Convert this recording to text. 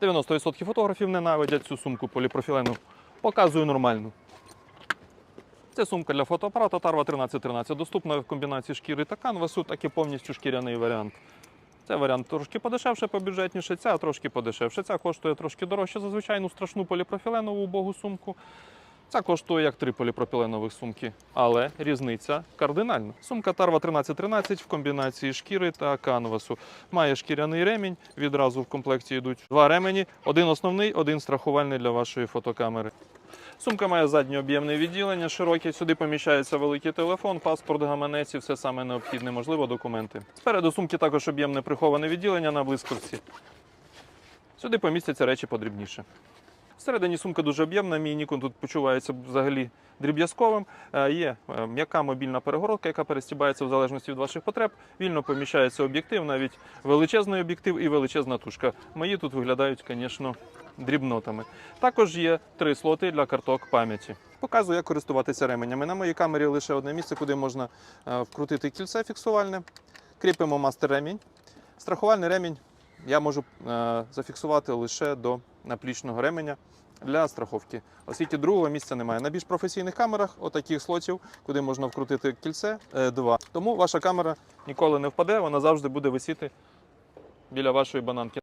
90% фотографів ненавидять цю сумку поліпрофілену. Показую нормальну. Це сумка для фотоапарата Tarva 1313. Доступна в комбінації шкіри та канвасу, так і повністю шкіряний варіант. Це варіант трошки подешевше, побюджетніше, ця трошки подешевше. Ця коштує трошки дорожче за звичайну страшну поліпрофіленову убогу сумку. Ця коштує як три поліпропіленових сумки, але різниця кардинальна. Сумка Tarva 1313 в комбінації шкіри та канвасу. Має шкіряний ремінь. Відразу в комплекті йдуть два ремені: один основний, один страхувальний для вашої фотокамери. Сумка має заднє об'ємне відділення, широке. Сюди поміщається великий телефон, паспорт, гаманець і все саме необхідне, можливо, документи. Спереду сумки також об'ємне приховане відділення на блискавці. Сюди помістяться речі подрібніше. Всередині сумка дуже об'ємна, мій Nikon тут почувається взагалі дріб'язковим. Е, Є е, м'яка мобільна перегородка, яка перестібається в залежності від ваших потреб. Вільно поміщається об'єктив, навіть величезний об'єктив і величезна тушка. Мої тут виглядають, звісно, дрібнотами. Також є три слоти для карток пам'яті. Показую, як користуватися ременями. На моїй камері лише одне місце, куди можна е, вкрутити кільце фіксувальне. Кріпимо мастер ремінь. Страхувальний ремінь я можу е, зафіксувати лише до наплічного ременя для страховки, оскільки другого місця немає. На більш професійних камерах отаких слотів, куди можна вкрутити кільце, е, два. Тому ваша камера ніколи не впаде, вона завжди буде висіти біля вашої бананки.